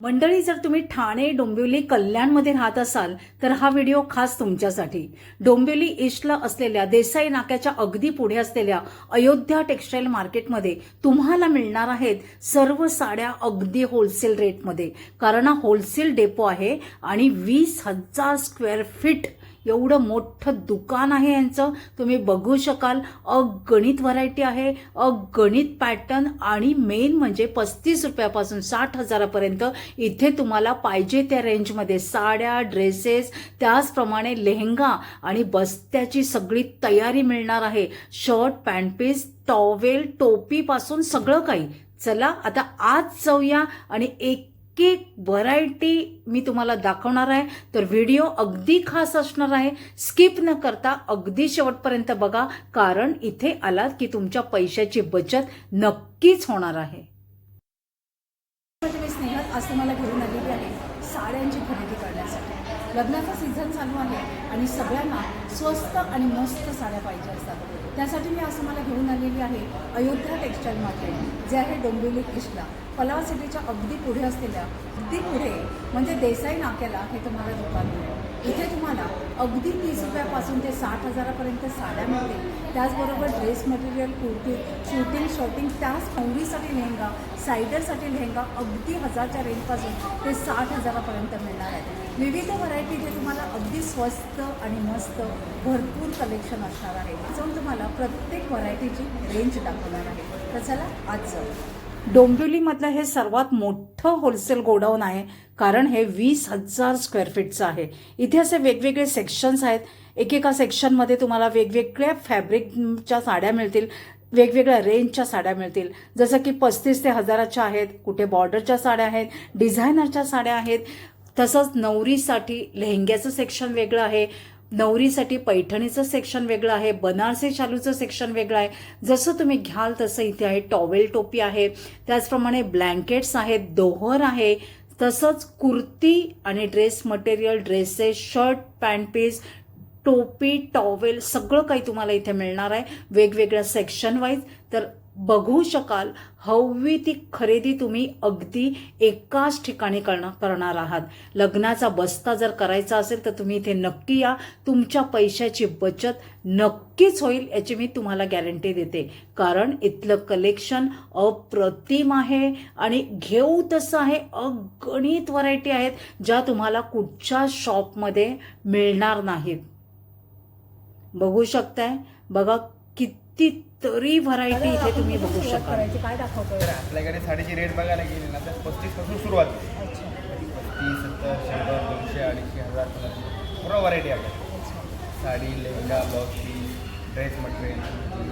मंडळी जर तुम्ही ठाणे डोंबिवली कल्याणमध्ये राहत असाल तर हा व्हिडिओ खास तुमच्यासाठी. डोंबिवली ईस्टला असलेल्या देसाई नाक्याच्या अगदी पुढे असलेल्या अयोध्या टेक्स्टाईल मार्केटमध्ये तुम्हाला मिळणार आहेत सर्व साड्या अगदी होलसेल रेटमध्ये कारण हा होलसेल डेपो आहे आणि वीस हजार स्क्वेअर फीट एवढं मोठं दुकान आहे यांचं. तुम्ही बघू शकाल अगणित व्हरायटी आहे अगणित पॅटर्न आणि मेन म्हणजे पस्तीस रुपयापासून साठ हजारापर्यंत इथे तुम्हाला पाहिजे त्या रेंजमध्ये साड्या ड्रेसेस त्याचप्रमाणे लेहंगा आणि बस्त्याची सगळी तयारी मिळणार आहे. शर्ट पॅन्ट पीस टॉवेल टोपीपासून सगळं काही. चला आता आज जाऊया आणि एक इतकी व्हरायटी मी तुम्हाला दाखवणार आहे. तर व्हिडिओ अगदी खास असणार आहे. स्किप न करता अगदी शेवटपर्यंत बघा. कारण इथे आलात की तुमच्या पैशाची बचत नक्कीच होणार आहे. मी स्नेहात आज तुम्हाला घेऊन आलेली आहे साड्यांची खरेदी करण्यासाठी. लग्नाचा सीझन चालू आहे आणि सगळ्यांना स्वस्त आणि मस्त साड्या पाहिजे असतात. त्यासाठी मी आज तुम्हाला घेऊन आलेली आहे अयोध्या टेक्स्टाईल मार्केट जे आहे डोंबिवली ईस्टला. पलावा सिटीच्या अगदी पुढे असलेल्या अगदी पुढे म्हणजे देसाई नाक्याला हे तुम्हाला दुकान मिळेल इथे तुम्हाला अगदी तीस रुपयापासून ते साठ हजारापर्यंत साड्या मिळतील. त्याचबरोबर dress material kurti suiting shirting त्याच नवरीसाठी लेहंगा सायडरसाठी लेहंगा अगदी हजारच्या रेंजपासून ते साठ हजारापर्यंत मिळणार आहे विविध व्हरायटी जे तुम्हाला अगदी स्वस्त आणि मस्त भरपूर कलेक्शन असणार आहे. जाऊन तुम्हाला प्रत्येक व्हरायटीची रेंज दाखवणार आहे. तर चला आज जाऊ. डोंबिवलीमधलं हे सर्वात मोठं होलसेल गोडाऊन आहे कारण हे वीस हजार स्क्वेअर फीटचं आहे. इथे असे वेगवेगळे सेक्शन्स आहेत. एकेका सेक्शनमध्ये तुम्हाला वेगवेगळ्या फॅब्रिकच्या साड्या मिळतील वेगवेगळ्या रेंजच्या साड्या मिळतील. जसं की पस्तीस ते हजाराच्या आहेत कुठे बॉर्डरच्या साड्या आहेत डिझायनरच्या साड्या आहेत. तसंच नवरीसाठी लेहंग्याचं सेक्शन वेगळं आहे. नवरीसाठी पैठणीचं सेक्शन वेगळं आहे बनारसी शालूचं सेक्शन वेगळं आहे. जसं तुम्ही घ्याल तसं इथे आहे टॉवेल टोपी आहे. त्याचप्रमाणे ब्लँकेट्स आहेत दोहर आहे. तसंच कुर्ती आणि dress material dresses shirt pant piece टोपी टॉवेल सगळं काही तुम्हाला इथे मिळणार आहे. वेगवेगळ्या सेक्शन वाईज तर बघू शकाल हवी ती खरेदी तुम्ही अगदी एकाच ठिकाणी करणं करणार आहात. लग्नाचा बस्ता जर करायचा असेल तर तुम्ही इथे नक्की या. तुमच्या पैशाची बचत नक्कीच होईल याची मी तुम्हाला गॅरंटी देते. कारण इथलं कलेक्शन अप्रतिम आहे आणि घेऊ तसं आहे. अगणित व्हरायटी आहेत ज्या तुम्हाला कुठच्या शॉपमध्ये मिळणार नाहीत. बघू शकताय? बघा किती कितीतरी व्हरायटी इथे तुम्ही बघू शकाल. काय दाखवतोय? तर आपल्याकडे साडीची रेट बघायला गेली ना तर पस्तीसपासून सुरुवात आहे. पस्तीस सत्तर शंभर दोनशे अडीचशे हजार पर्यंत. पूर्ण व्हरायटी आहे. Sari lehenga piece dress material पूर्ण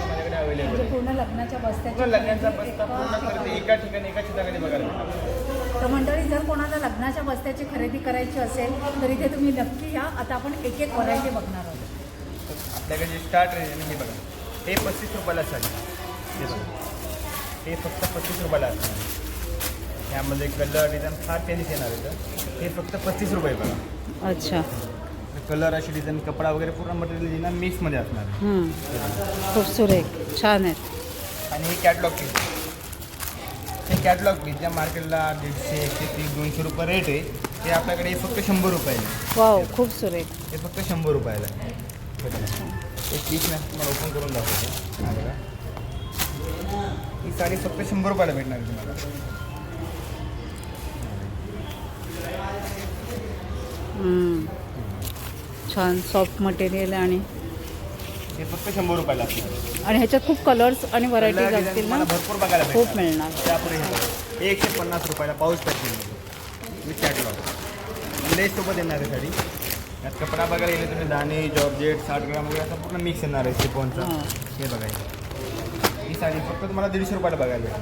माझ्याकडे अवेलेबल म्हणजे आहे. पूर्ण लग्नाच्या लग्नाचा बस्ता पूर्ण ठिकाणी. खरेदी एका ठिकाणी एका ठिकाणी बघायला तर मंडळी जर कोणाला लग्नाच्या बस्त्याची खरेदी करायची असेल तर इथे तुम्ही नक्की या. आता आपण एक एक व्हरायटी बघणार आहोत. तर आपल्याकडे जे स्टार्ट रेंज आहे हे बघा. हे पस्तीस रुपयाला साडी. हे बघा. हे फक्त पस्तीस रुपयाला असणार. यामध्ये कलर डिझाईन फार चेंजेस येणार आहे हे फक्त पस्तीस रुपये बघा. अच्छा. कलर अशी डिझाईन कपडा वगैरे पूर्ण मटेरियल डिझाईन मिक्समध्ये असणार आहे. खूप सुरेख छान आहेत आणि हे कॅटलॉग पीस हे कॅटलॉग पीस ज्या मार्केटला दीडशे एकशे तीस दोनशे रुपये रेट आहे ते आपल्याकडे फक्त शंभर रुपयाला खूप सुरेख हे फक्त शंभर रुपयाला एक पीस ना तुम्हाला ओपन करून दाखवतो. हा बघा. ही साडी फक्त शंभर रुपयाला भेटणार आहे तुम्हाला. छान सॉफ्ट मटेरियल आणि हे फक्त शंभर रुपयाला असणार आणि ह्याच्यात खूप कलर्स आणि व्हरायटीज असतील ना? भरपूर बघायला खूप भेटणार. मिळणार. त्यापुढे हे. हे एकशे पन्नास रुपयाला पाऊस पॅकिंग विथ कॅटलॉग लेससोबत येणार आहे साडी. यात कपडा बघायला गेले तुम्ही दाणे जॉर्जेट साठ ग्राम वगैरे असं पूर्ण मिक्स येणार आहे सिफॉनचा हाँ. बघायचं ही साडी फक्त तुम्हाला दीडशे रुपयाला बघायला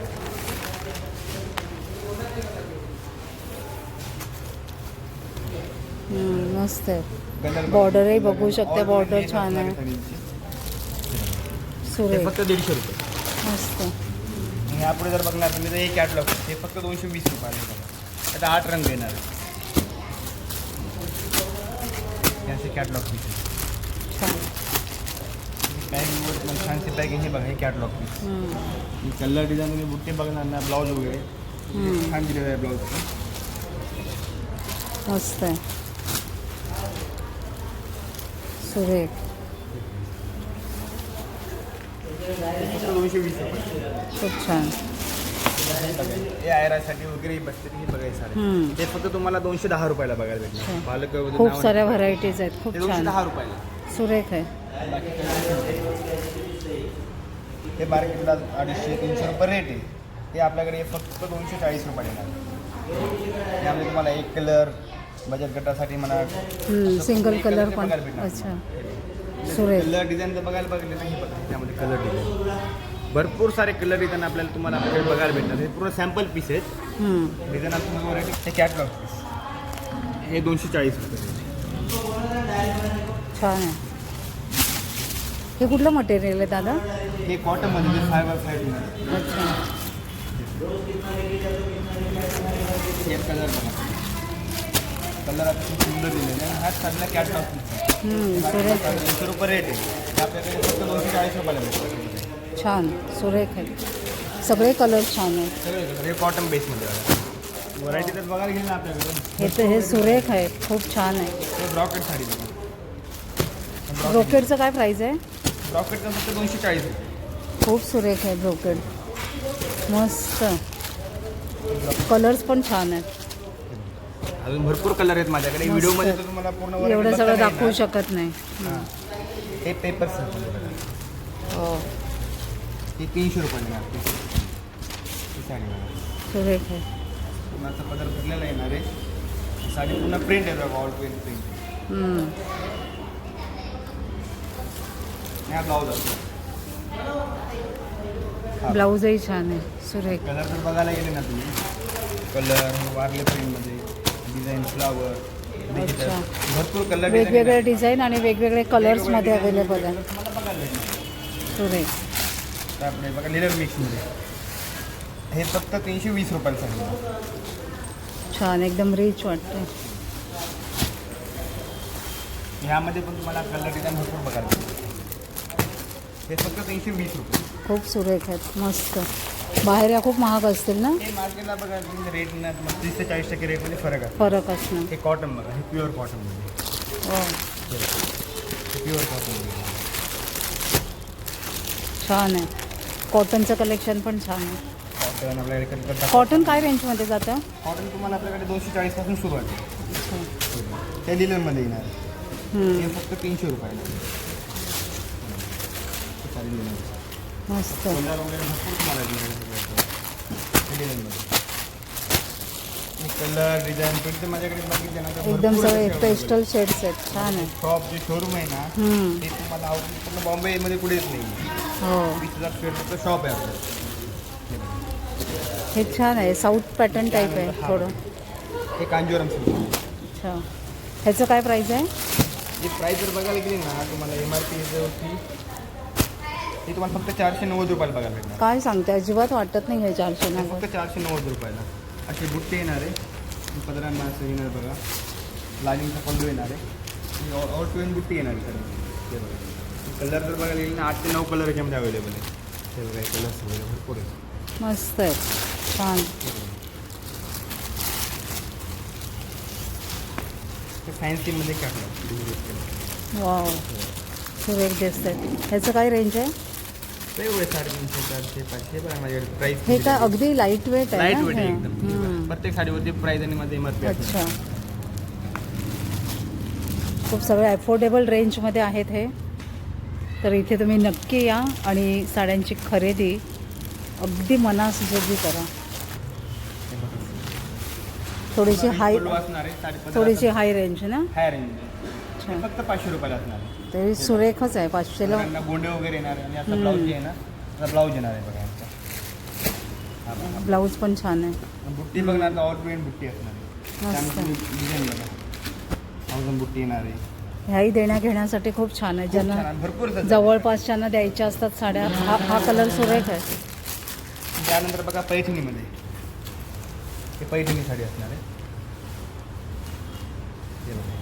हम्म, मस्त आहे Borderही बघू शकते, border छान। आहे. हे फक्त दीडशे रुपये। मस्त आणि ह्यापुढे जर बघणार तुम्ही तर हे कॅटलॉग हे फक्त दोनशे वीस रुपयाला आता आठ रंग येणार आहे हे असे कॅटलॉग पीस पॅकिंगवर पण छानशी पॅकिंग हे बघा हे कॅटलॉग पीस हम्म. कलर डिझाईन तुम्ही बुट्टे बघणार ना ब्लाऊज वगैरे हम्म. छान दिलेलं आहे ब्लाऊज मस्त आहे सुरेख। खूप छान हे आयरासाठी वगैरे बसते हे बघायचं सारे हम्म. ते फक्त तुम्हाला दोनशे दहा रुपयाला बघायला भेटणार. अच्छा. पालक वगैरे खूप नाव- साऱ्या व्हरायटीज आहेत. खूप ते दोनशे छान. दहा रुपयाला. सुरेख आहे. बाकी हे मार्केटला अडीचशे तीनशे रुपये रेट आहे. हे आपल्याकडे फक्त दोनशे चाळीस रुपये येणार. यामध्ये तुम्हाला एक कलर बचत गटासाठी म्हणा. सिंगल एक कलर कलरचे पण. अच्छा. सुरेख. कलर डिझाईन जर बघायला बघले तर हे बघा त्यामध्ये कलर डिझाईन भरपूर सारे कलर डिझाईन आपल्याला तुम्हाला आपल्याकडे बघायला भेटणार हे पूर्ण सॅम्पल पीस आहेत. तुम्हाला व्हरायटी हे कॅटलॉग पीस हे दोनशे चाळीस रुपये. छान आहे. हे कुठलं मटेरियल आहे दादा? हे कॉटनमध्ये फाय बाय फाय अच्छा. हे कलर बघा. कलर आता खूप सुंदर दिलेले आहे. हा सगळा कॅटलॉग दोनशे रुपये रेट आहे. आपल्याकडे फक्त दोनशे चाळीस रुपयाला भेटतं छान सुरेख आहे सगळे कलर छान आहेत. हे कॉटन बेसमध्ये बघा व्हरायटी तर बघायला गेली ना आपल्याकडे हे तर हे सुरेख आहे खूप छान आहे. हे ब्रॉकेट साडी बघा. ब्रोकेडचं काय प्राईस आहे? ब्रॉकेटचं फक्त दोनशे चाळीस रुपये. खूप सुरेख आहे ब्रोकेड मस्त. कलर्स पण छान आहेत. अजून भरपूर कलर आहेत माझ्याकडे. मस्त. व्हिडिओमध्ये तर तुम्हाला पूर्ण variety एवढं बघता सगळं नाही दाखवू येणार. शकत नाही. हां. हे पेपर सर हो. हे तीनशे रुपये येणार ही साडी सुरेख आहे. पुन्हाचा पदर भरलेला येणार आहे. साडी पुन्हा प्रिंट आहे बघा ऑल प्रिंट प्रिंट हम्म. हा ब्लाऊज असतो ब्लाऊजही छान आहे सुरेख. कलर जर बघायला गेले ना तुम्ही. कलर वारले प्रिंटमध्ये डिझाईन फ्लावर अच्छा. भरपूर कलर वेगवेगळे डिझाईन आणि वेगवेगळे कलर्समध्ये अवेलेबल आहे. तुम्हाला बघायला भेटणार सुरेख. तर आपले बघा लिलर मिक्समध्ये हे फक्त तीनशे वीस रुपयाला सांगितलं छान एकदम रिच वाटते ह्यामध्ये पण तुम्हाला कलर डिझाईन भरपूर बघायला हे फक्त तीनशे वीस रुपये. खूप सुरेख आहेत मस्त. बाहेर या खूप महाग असतील ना? हे मार्केटला बघा रेट ना तुम्हाला तीस ते चाळीस टक्के रेटमध्ये फरक आहे. फरक असणार. हे कॉटन बघा हे प्युअर कॉटनमध्ये हो हे प्युअर कॉटनमध्ये छान आहे. कॉटनचं कलेक्शन पण छान आहे. कॉटन आपल्याकडे कलकत्ता कॉटन काय रेंजमध्ये जातं? कॉटन तुम्हाला आपल्याकडे दोनशे चाळीसपासून सुरुवात आहे. अच्छा. ते लिलनमध्ये येणार. हम्म. हे फक्त तीनशे रुपयाला. मस्त. कलर वगैरे भरपूर तुम्हाला लिलनमध्ये लिलनमध्ये कलर डिझाईन ते माझ्याकडे बघितले ना तर एकदम भरपूर सगळे असे पेस्टल शेड्स आहेत. छान आहे. शॉप जे शोरूम आहे ना हम्म. ते तुम्हाला आउटलेट पूर्ण बॉम्बेमध्ये कुठेच नाही. हो. वीस हजार स्क्वेअर फुटचं शॉप आहे आपलं हे छान आहे साऊथ पॅटर्न टाईप आहे थोडं. हे कांजीवरम सिल्क. अच्छा. ह्याचं काय प्राईस आहे? ही प्राईस जर बघायला गेली ना तुम्हाला एम आर पी होती ती तुम्हाला फक्त चारशे नव्वद रुपयाला बघायला भेटणार. काय सांगते अजिबात वाटत नाही आहे चारशे हे नव्वद. फक्त चारशे नव्वद रुपयाला. अशी बुट्टी येणार आहे पदरांना असं येणार बघा. लालिंगचा पल्लू येणार. आहे ऑल टू एन बुट्टी येणार आहे सर हे बघा. कलर जर बघायला गेली ना आठ ते नऊ कलर याच्यामध्ये अवेलेबल आहे हे बघा कलर्स वगैरे भरपूर आहे मस्त आहे छान. टाकलं वाव. सुरेख दिसत आहे ह्याचं काय रेंज आहे? ते एवढे साडेतीनशे चारशे पाचशे बघा माझ्याकडे प्राईस हे काय अगदी लाइट वेट आहे लाइट ना? वेट आहे हे? एकदम. हे बघा. हम्म. प्रत्येक साडीवरती प्राईस आणि मध्ये अच्छा. खूप सगळे अफोर्डेबल रेंजमध्ये आहेत हे. तर इथे तुम्ही नक्की या आणि साड्यांची खरेदी अगदी मनासजोगी करा. थोडीशी हाय असणार आहे साडे थोडीशी हाय रेंज ना? हाय रेंज फक्त पाचशे रुपयाला असणार तरी सुरेखच आहे पाचशेला त्यांना गोंडे वगैरे येणार आणि आता. ब्लाऊज आता ब्लाऊज येणार आहे बघा. ब्लाऊज पण छान आहे. बुट्टी बघणार तर ऑल प्रिंट बुट्टी असणार आहे. बुट्टी येणार आहे. ह्याही देण्या घेण्यासाठी खूप छान आहे. ज्यांना. भरपूर. जवळपासच्यांना द्यायच्या असतात साड्या. हा हा कलर सुरेख आहे. त्यानंतर बघा पैठणीमध्ये. हे पैठणी साडी असणार आहे. हे बघा.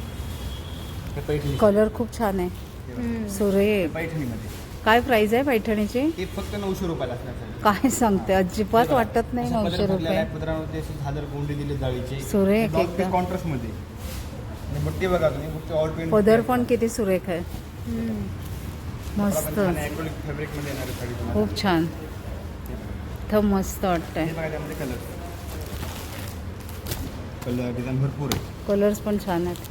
हे पैठणी. कलर खूप छान आहे. हे बघा. सुरेख. पैठणीमध्ये. काय प्राइस आहे पैठणीची? फक्त नऊशे रुपयाला असणार साडी. काय सांगते? अजिबात वाटत नाही अशा नऊशे पदर रुपये. आहे, पदरावरती असे झालर गोंडे दिले जाळीचे. सुरेख एकदम. कॉन्ट्रास्टमध्ये. आणि बुट्टी बघा तुम्ही बुट्टी ऑल पेंट पदर पण किती सुरेख आहे. मस्त. फॅब्रिकमध्ये येणार साडी तुम्हाला. खूप छान. तर मस्त वाटतंय. हे बघा त्यामध्ये कलर कलर डिझाईन भरपूर आहे. कलर्स पण छान आहेत.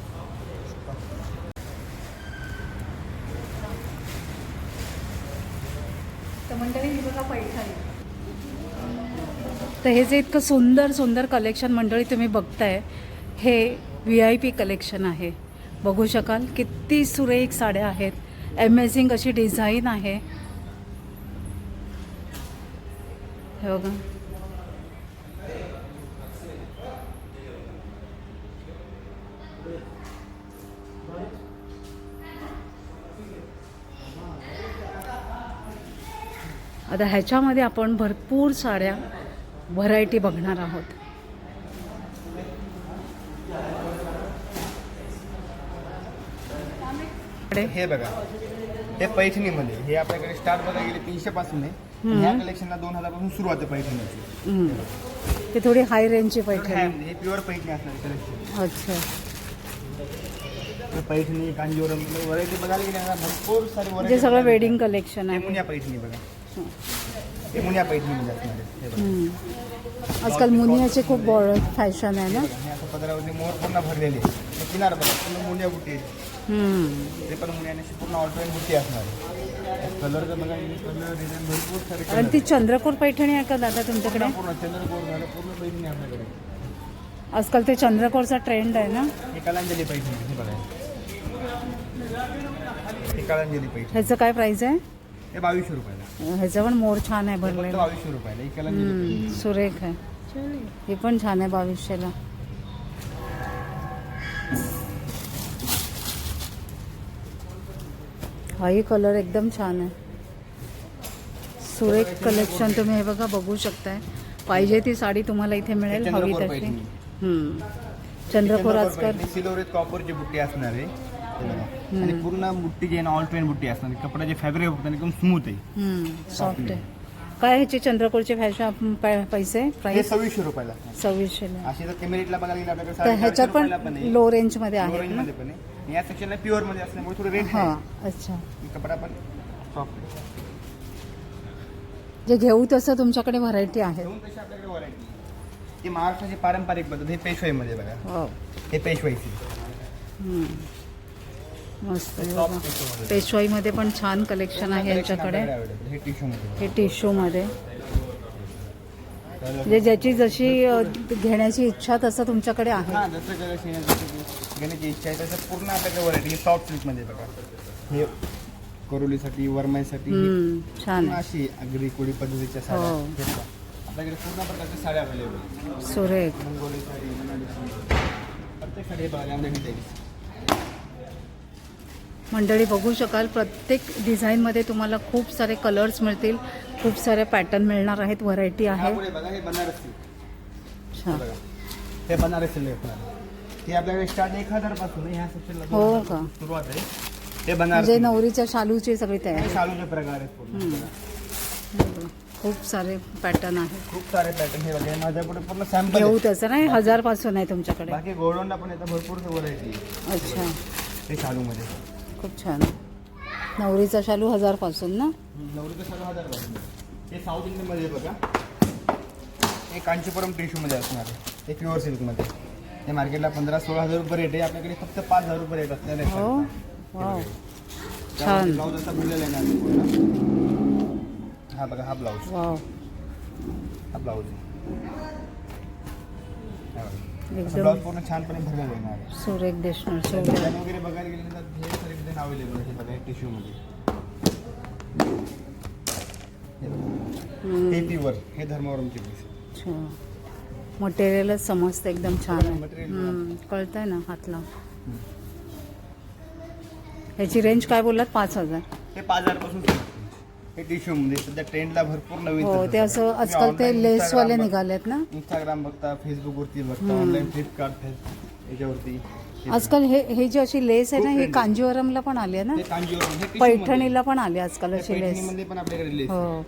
तर मंडळी ही बघा पैठणी तर हे जे इतकं सुंदर सुंदर कलेक्शन मंडळी तुम्ही बघताय हे व्ही आय पी कलेक्शन आहे. बघू शकाल किती सुरेख साड्या आहेत. अमेझिंग अशी डिझाईन आहे. हे बघा. आता ह्याच्यामध्ये आपण भरपूर साड्या व्हरायटी बघणार आहोत. हे बघा. हे पैठणीमध्ये. हे आपल्याकडे स्टार्ट बघा गेले तीनशे पासून आहे. ह्या कलेक्शनला दोन हजारपासून सुरुवात आहे पैठणीची. ते थोडी हाय रेंजची पैठणी. हे- प्युअर पैठणी असणार कलेक्शन अच्छा. पैठणी कांजीवरम व्हरायटी बघायला गेले ना भरपूर सारी म्हणजे व्हरायटी सगळं वेडिंग कलेक्शन आहे. मुनिया पैठणी बघा. हे मुनिया पैठणीमध्ये असणार. आजकाल मुनियाची खूप फॅशन आहे ना? पदरावरती मोर पूर्ण भरलेले किनार बघा मुनिया. हम्म. ते पण पूर्ण असणार कलर जर बघा कलर डिझाईन भरपूर सारे आणि कलर ती चंद्रकोर पैठणी आहे का दादा तुमच्याकडे? पूर्ण चंद्रकोर झालं पूर्ण पैठणी आपल्याकडे. आजकाल ते चंद्रकोरचा ट्रेंड आहे ना? हे कलांजली पैठणी हे बघा. हे कलांजली पैठणी. ह्याचं काय प्राइस आहे? हे बावीसशे रुपयाला. ह्याचं पण मोर छान आहे भरलेलं. बावीसशे रुपयाला ही कलांजली हम्म, पैठणी. सुरेख आहे. हे पण छान आहे बावीसशेला. हाही कलर एकदम छान आहे. सुरेख कलेक्शन तुम्ही हे बघा बघू शकताय. पाहिजे ती साडी तुम्हाला इथे मिळेल हवी तशी. आजकाल सिलोरेत कॉपरची बुट्टी असणार आहे. हे. आणि पूर्ण बुट्टी जी ऑल ट्रेन बुट्टी असणार. कपड्याचे फॅब्रिक होतं एकदम स्मूथ आहे. सॉफ्ट आहे. काय ह्याचे चंद्रकोरचे फॅशन पैसे? प्राइस सव्वीसशे रुपयाला. साडेचारशे ह्याच्यात पण. लो ना? मध्ये आहे. या सेक्शनला प्युअरमध्ये असल्यामुळे थोडं रेट हां आहे. अच्छा. कपडा पण सॉफ्ट जे घेऊ तसं तुमच्याकडे व्हरायटी आहे. तशी आपल्याकडे व्हरायटी ही महाराष्ट्राची पारंपरिक पद्धत हे पेशवाईमध्ये बघा. हो. हे पेशवाईची. हम्म. मस्त Soft. टिश्यूमध्ये. पेशवाईमध्ये पण छान कलेक्शन आहे यांच्याकडे. हे हे टिश्यूमध्ये म्हणजे ज्याची जशी घेण्याची इच्छा तसं तुमच्याकडे आहे. हा जसं घेण्याची इच्छा आहे तसं पूर्ण आपल्याकडे व्हरायटी सॉफ्ट सिल्कमध्ये बघा. हे करोलीसाठी वरमाईसाठी हम्म, छान पूर्ण आहे. अशी अगदी कोळी पद्धतीच्या साड्या हो. हे बघा. आपल्याकडे पूर्ण प्रकारच्या साड्या अवेलेबल सुरेख. मंगोली साडी मनाली साडी प्रत्येक साडी बघा डिटेल्स मंडळी बघू शकाल प्रत्येक डिझाईनमध्ये तुम्हाला खूप सारे कलर्स मिळतील खूप सारे पॅटर्न मिळणार आहेत व्हरायटी आहे. हे बनारस. हे आपल्याकडे स्टार्ट एक हजारपासून आहे. ह्या सेक्शनला हो का? सुरुवात आहे. हे बनारस. म्हणजे. नवरीच्या शालूची सगळी तयारी शालूचे प्रकार आहेत खूप सारे पॅटर्न आहेत. खूप सारे पॅटर्न हे बघा माझ्यापुढे पूर्ण सॅम्पल घेऊ तसं नाही हजारपासून आहे तुमच्याकडे. बाकी गोल्डोनला पण येतं भरपूर व्हरायटी अच्छा. हे शालूमध्ये. खूप छान. नवरीचा शालू हजारपासून ना? नवरीचं शालू हजारपासून हे साऊथ इंडियनमध्ये बघा. हे कांचीपुरम टिश्यूमध्ये असणार आहे. हे प्युअर सिल्कमध्ये हे मार्केटला पंधरा सोळा हजार रुपये रेट आहे. आपल्याकडे फक्त पाच हजार रुपये रेट असणार आहे. हो? छान. ब्लाऊज असा भरलेला आहे ना. हा बघा हा ब्लाऊज हा ब्लाऊज आहे ब्लाऊज पूर्ण छानपणे आहे. सुरेख डिझाईन वगैरे बघायला गेले तर हे डिझाईन अवेलेबल आहे बघा टिश्यूमध्ये हे हे धर्मावरमचे पीस अच्छा. मटेरियलच समजतं एकदम छान आहे. कळतंय ना हातला. ह्याची रेंज काय बोललात? पाच हजार. हे पाच हजारपासून. हे टिश्यू मध्ये सध्या ट्रेंडला भरपूर नवीन हो तंत्र ते असं आजकाल ते लेसवाले निघालेत ना? इंस्टाग्राम बघता फेसबुकवरती बघता ऑनलाईन फ्लिपकार्ट याच्यावरती. आजकाल हे हे जी अशी लेस आहे ना ही. कांजीवरमला पण आली आहे ना? पैठणीला पण आली आजकाल. अशी लेस पण आपल्याकडे लेस हो.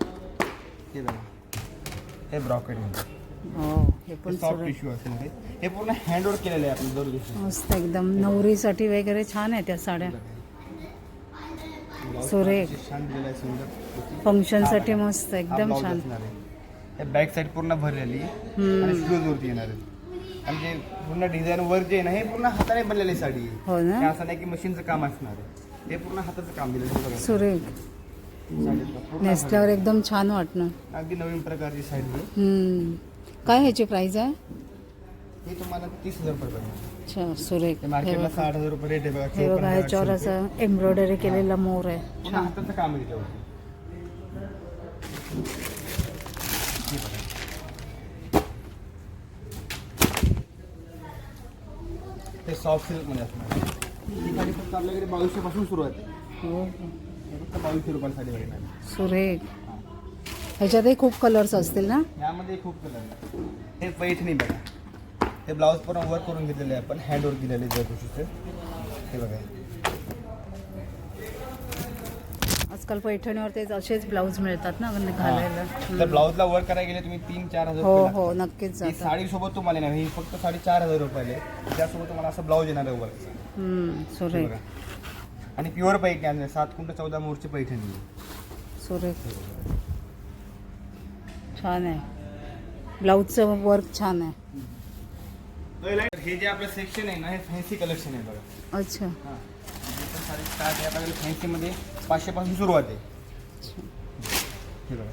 हे ब्रॉकेटमध्ये हो हे पण सॉफ्ट टिश्यू आहे हे पूर्ण हँडवर्क केलेलं आहे आपण मस्त एकदम. नवरीसाठी वगैरे छान आहे त्या साड्या. सुरेख. छान दिलेलं आहे सुंदर. फंक्शनसाठी मस्त एकदम छान. बॅक साईड पूर्ण भरलेली. आणि वरती येणार आहे. आणि जे पूर्ण डिझाईन वर जे ना हे पूर्ण हाताने बनलेली साडी आहे. हो ना? असं नाही की मशीनचं काम असणार आहे. हे पूर्ण हाताचं काम बघा. सुरेख. नेसल्यावर एकदम छान वाटणं. अगदी नवीन प्रकारची साडी. काय ह्याची प्राइस आहे? हे तुम्हाला तीस हजार रुपये पडेल अच्छा सुरेख. ते हे मार्केटला बघा. साठ हजार रुपये रेट आहे बघा हे रुपये. असं एम्ब्रॉयडरी केलेला मोर आहे. हाताचं काम आहे त्याच्यावरती हे बघा. ते सॉफ्ट सिल्कमध्ये असणार. ही साडी फक्त आपल्याकडे बावीसशे पासून सुरुवात आहे. हो. हे फक्त बावीसशे रुपयाला साडी भेटणार सुरेख. ह्याच्यातही खूप कलर्स असतील ना? यामध्ये खूप कलर हे पैठणी बघा. हे ब्लाऊज पूर्ण वर्क करून घेतलेले आहे आपण हँडवर्क दिलेले जरदोशीचं हे बघा. आजकाल पैठणीवर ते असेच ब्लाऊज मिळतात ना म्हणजे घालायला. हम्म. ब्लाऊजला वर्क करायला गेले तुम्ही तीन चार हजार हो हो. नक्कीच ही जातात. साडी सोबत तुम्हाला नाही ही फक्त साडी चार हजार रुपयाला त्यासोबत तुम्हाला असं ब्लाऊज येणार आहे वर्क सुरेख. आणि प्युअर पैठणी आणले सात कुंट चौदा मोरची पैठणी. सुरेख. छान आहे. ब्लाऊजचं वर्क छान आहे. तर हे जे आपलं सेक्शन आहे ना हे फॅन्सी कलेक्शन आहे बघा. अच्छा. हाँ. साडी स्टार्ट आहे आपल्याकडे फॅन्सीमध्ये पाचशेपासून सुरुवात आहे. हे बघा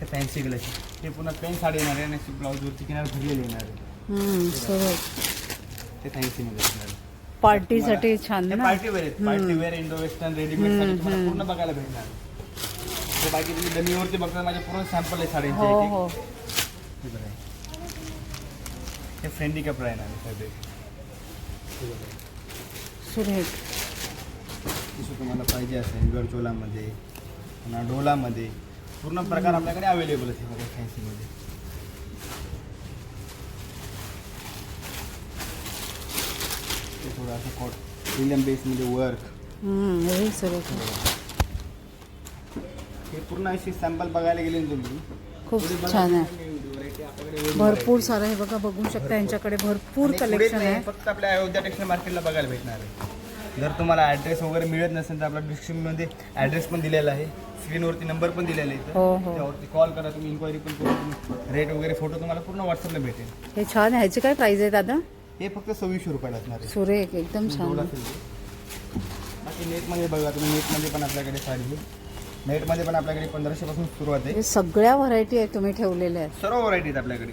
हे फॅन्सी कलेक्शन हे पुन्हा पेन साडी येणार आहे आणि ब्लाऊजवरती किनार भरलेली येणार आहे. हम्म, ते फॅन्सीमध्ये असणार पार्टीसाठी छान हे पार्टी वेअर आहेत. Party wear indo western readymade sari तुम्हाला पूर्ण बघायला भेटणार बाकी तुम्ही डमीवरती बघता माझे पूर्ण सॅम्पल आहे साडीचे एक-एक. हे बघा. हे फ्रेंडी कपडा आहे ना फॅब्रिक सुरेख जसं तुम्हाला पाहिजे असेल गडचोलामध्ये पुन्हा डोलामध्ये पूर्ण प्रकार आपल्याकडे अवेलेबल आहे बघा फॅन्सीमध्ये ते थोडं असं कॉट विलियम बेसमध्ये वर्क हम्म. हे। पूर्ण अशी सॅम्पल बघायला गेले ना तुम्ही खूप छान आहे भरपूर. सारं हे बघा बघू शकता यांच्याकडे भरपूर कलेक्शन आहे फक्त आपल्या अयोध्या टेक्सटाईल मार्केटला बघायला भेटणार आहे जर तुम्हाला ॲड्रेस वगैरे मिळत नसेल तर आपल्या डिस्क्रिप्शनमध्ये ॲड्रेस पण दिलेला आहे स्क्रीनवरती नंबर पण दिलेला आहे. हो, हो. त्यावरती कॉल करा तुम्ही इन्क्वायरी पण करू रेट वगैरे फोटो तुम्हाला पूर्ण व्हॉट्सअपला भेटेल हे छान आहे ह्याची काय प्राइस आहे दादा हे फक्त सव्वीसशे रुपयाला असणार आहे सुरेख एकदम छान. बाकी नेटमध्ये बघा तुम्ही नेटमध्ये पण आपल्याकडे साडी. नेटमध्ये पण आपल्याकडे पंधराशेपासून सुरुवात आहे हे सगळ्या व्हरायटी आहेत तुम्ही ठेवलेल्या आहेत. सर्व व्हरायटी आहेत आपल्याकडे.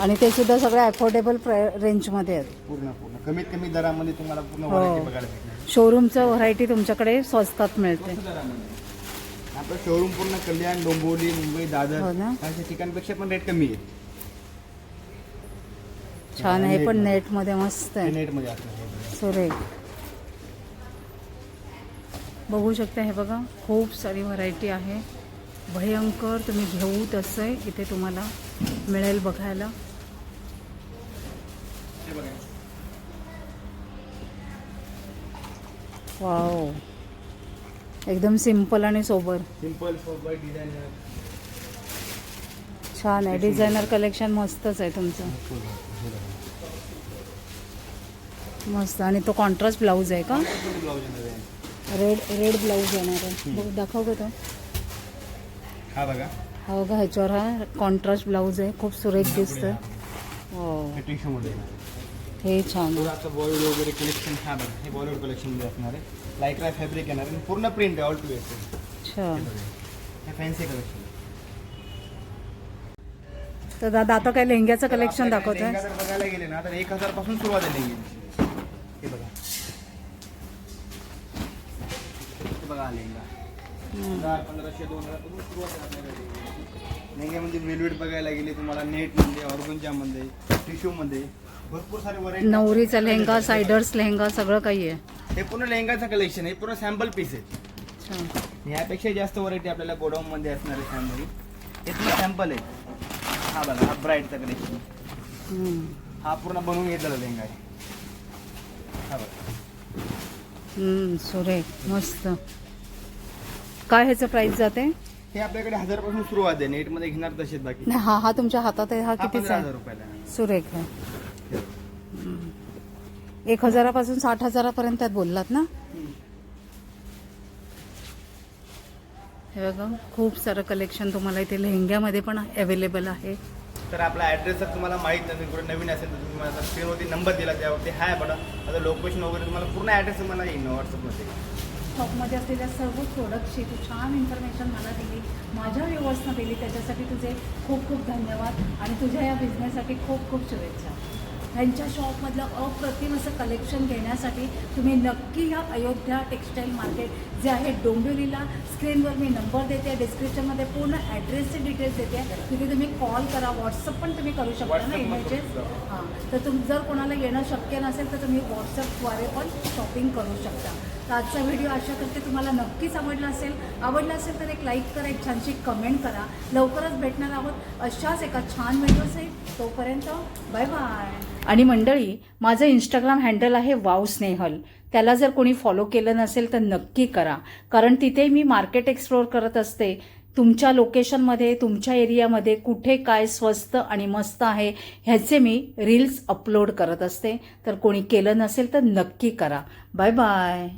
आणि ते सुद्धा सगळ्या अफोर्डेबल रेंजमध्ये आहेत. पूर्ण पूर्ण. कमीत कमी दरामध्ये तुम्हाला पूर्ण हो. व्हरायटी बघायला भेटणार. शोरूमचं व्हरायटी तुमच्याकडे स्वस्तात मिळते. स्वस्त दरामध्ये. आपलं शोरूम पूर्ण कल्याण डोंबिवली मुंबई दादर हो ना? अशा ठिकाणपेक्षा पण रेट कमी आहे. छान आहे पण नेटमध्ये मस्त आहे. नेटमध्ये असणार बघा. सुरेख. बघू शकता हे बघा खूप सारी व्हरायटी आहे. भयंकर तुम्ही घेऊ तसं आहे इथे तुम्हाला मिळेल बघायला. हे बघा. वाव एकदम सिंपल आणि सोबर डिझायनर छान आहे. डिझायनर कलेक्शन मस्तच आहे तुमचं. मस्त. आणि तो कॉन्ट्रास्ट ब्लाऊज आहे का पूर्ण ब्लाऊज येणार आहे. रेड रेड ब्लाऊज येणार आहे. बघ दाखव का तो. हा बघा. हा बघा ह्याच्यावर हा कॉन्ट्रास्ट ब्लाऊज आहे. खूप सुरेख दिसतं हो. हे. हे छान आता बॉलिवूड वगैरे कलेक्शन हा बघा. हे बॉलिवूड कलेक्शनमध्ये असणार आहे. लायक्रा फॅब्रिक येणार आणि पूर्ण प्रिंट आहे ऑल टू अच्छा. हे फॅन्सी कलेक्शन तर दादा आता काय लेहंग्याचं कलेक्शन दाखवत आहे बघायला गेले ना तर एक हजारपासून सुरुवात आहे लेहंग्याची. हे बघा हे बघा लेहंगा हजार पंधराशे दोन हजार सुरुवात आहे आपल्याकडे लेहंग्यामध्ये वेलवेट बघायला गेले तुम्हाला नेटमध्ये ऑर्गनच्यामध्ये टिश्यूमध्ये भरपूर सारे व्हरायटी नवरीचा लेहंगा सायडर्स लेहंगा सगळं काही आहे. हे पूर्ण लेहंगाचं कलेक्शन आहे हे पूर्ण सॅम्पल पीस आहे अच्छा. ह्यापेक्षा जास्त व्हरायटी आपल्याला गोडाऊनमध्ये असणार आहे फॅनमध्ये हे तुला सॅम्पल आहे हा बघा हा ब्राईटचा कलेक्शन. हा पूर्ण बनवून घेतलेला लेंगा आहे. हा बघा. सुरेख मस्त. काय ह्याचं प्राईस जाते? हे आपल्याकडे हजारपासून सुरुवात आहे नेटमध्ये घेणार तसेच बाकी. नाही हा हा तुमच्या हातात आहे हा हा कितीचा पंधरा हजार आहे रुपयाला आहे. सुरेख आहे. हम्म. एक हजारापासून साठ हजारापर्यंत बोललात ना? हे बघा खूप सारं कलेक्शन तुम्हाला इथे लेहंग्यामध्ये पण अवेलेबल आहे. तर आपला ॲड्रेस जर तुम्हाला माहीत नसेल कुठे नवीन असेल तर तुम्ही माझा स्क्रीनवरती नंबर दिला त्यावरती हाय बघा माझं लोकेशन वगैरे तुम्हाला पूर्ण ॲड्रेस मला येईन व्हॉट्सअपमध्ये शॉपमध्ये असलेल्या सर्व प्रोडक्टची तू छान इन्फॉर्मेशन मला दिली माझ्या व्ह्युअर्सना दिली त्याच्यासाठी तुझे खूप खूप धन्यवाद आणि तुझ्या या बिझनेससाठी खूप खूप शुभेच्छा. ह्यांच्या शॉपमधलं अप्रतिम असं कलेक्शन घेण्यासाठी तुम्ही नक्की या अयोध्या टेक्स्टाईल मार्केट जे आहे डोंबिवलीला स्क्रीनवर मी नंबर देते डिस्क्रिप्शनमध्ये पूर्ण ॲड्रेसचे डिटेल्स देते. तिथे तुम्ही कॉल करा व्हॉट्सअप पण तुम्ही करू शकता ना इमेजेस. हां तर तुम जर कोणाला येणं शक्य नसेल तर तुम्ही व्हॉट्सअपद्वारे पण शॉपिंग करू शकता. तर आजचा व्हिडिओ आशा करते तुम्हाला नक्कीच आवडला असेल. आवडला असेल तर एक लाईक करा एक छानशी कमेंट करा. लवकरच भेटणार आहोत अशाच एका छान व्हिडिओसहित. तोपर्यंत बाय बाय. आणि मंडळी माझं इंस्टाग्राम हँडल आहे वाव स्नेहल त्याला जर कोणी फॉलो केलं नसेल तर नक्की करा. कारण तिथे मी मार्केट एक्सप्लोअर करत असते. तुमच्या लोकेशनमध्ये तुमच्या एरियामध्ये कुठे काय स्वस्त आणि मस्त आहे ह्याचे मी रील्स अपलोड करत असते. तर कोणी केलं नसेल तर नक्की करा. Bye bye.